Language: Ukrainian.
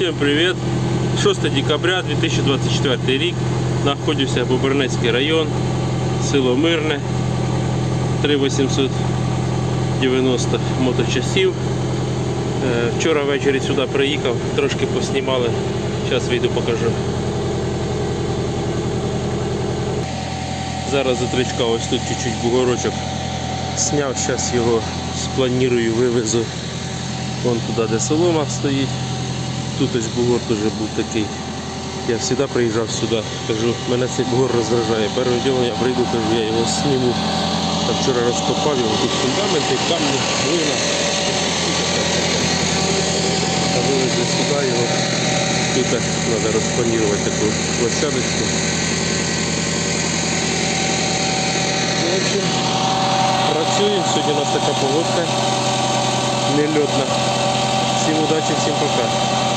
Всем привет! 6 декабря 2024 рік. Знаходжуся Бобернецький район, село Мирне, 3890 моточасів. Е, Вчора ввечері сюди приїхав, трошки поснімали. Зараз вийду покажу. Зараз затричка ось тут чуть-чуть бугорочок сняв, зараз його спланую, вивезу вон туди, де солома стоїть. Тут ось бугор теж був такий. Я завжди приїжджав сюди, кажу, мене цей бугор роздражає. Першим ділом я прийду, кажу, я його сніму. А вчора розкопав його, тут фундаменти, камні, глина. А вивезли сюди його. Тут треба розпланувати таку площадочку. Працюємо, сьогодні у нас така погодка нельотна. Всім удачі, всім пока.